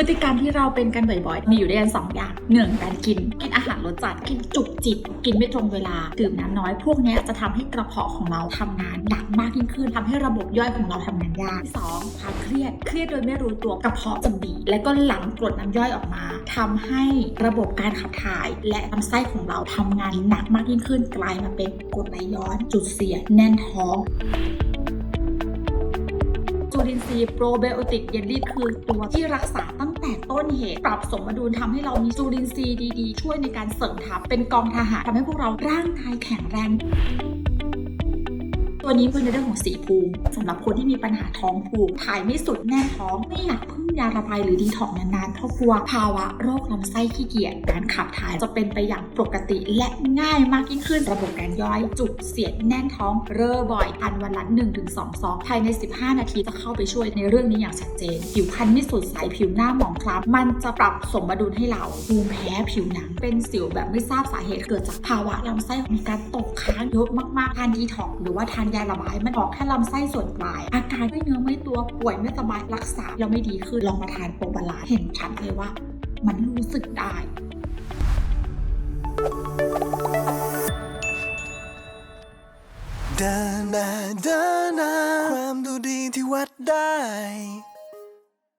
พฤติกรรมที่เราเป็นกันบ่อยๆ มีอยู่ด้วยกันสองอย่างหนึ่งการกิน กินอาหารรสจัด กินจุกจิก กินไม่ตรงเวลา ดื่มน้ำน้อย พวกนี้จะทำให้กระเพาะของเราทำงานหนักมากยิ่งขึ้นทำให้ระบบย่อยของเราทำงานยากที่สองความเครียด เครียดโดยไม่รู้ตัวกระเพาะจะบีบและก็หลั่งกรดน้ำย่อยออกมาทำให้ระบบการขับถ่าย และลำไส้ของเราทำงานหนักมากยิ่งขึ้น กลายมาเป็นกรดไหลย้อน จุดเสียดแน่นท้อง ลินซีโปรไบโอติกเยลลี่คือตัวที่รักษาตั้งแต่ต้นเหตุ ปรับสมดุลทำให้เรามีจูลินทรีย์ดีๆ ช่วยในการเสริมทัพเป็นกองทหารทำให้พวกเราร่างกายแข็งแรง ตัวนี้เป็นในเรื่องของสีภูมิสำหรับคนที่มีปัญหาท้องผูกถ่ายไม่สุดแน่นท้องไม่อยากพึ่งยาระบายหรือดีท็อกนานๆเพราะกลัวภาวะโรคลำไส้ขี้เกียจการขับถ่ายจะเป็นไปอย่างปกติและง่ายมากยิ่งขึ้นระบบการย่อยจุกเสียดแน่นท้องเร่อบ่อยอันวันละ1-2ซองภายใน 15 นาทีจะเข้าไปช่วยในเรื่องนี้อย่างชัดเจน ผิวพรรณไม่สดใสผิวหน้าหมองคล้ำมันจะปรับสมดุลให้เราภูมิแพ้ผิวหนัง เป็นสิวแบบไม่ทราบสาเหตุเกิดจากภาวะลำไส้มีการตกค้างเยอะมากๆทานดีท็อกหรือว่าทานยาระบาย มันออกแค่ลำไส้ส่วนปลาย อาการไม่เนื้อไม่ตัวป่วยไม่สบายรักษาแล้วไม่ดีขึ้นลองมาทานโปรบาลาเห็นชัดเลยว่า มันรู้สึกได้เดินมาเดินมาความดูดีที่วัดได้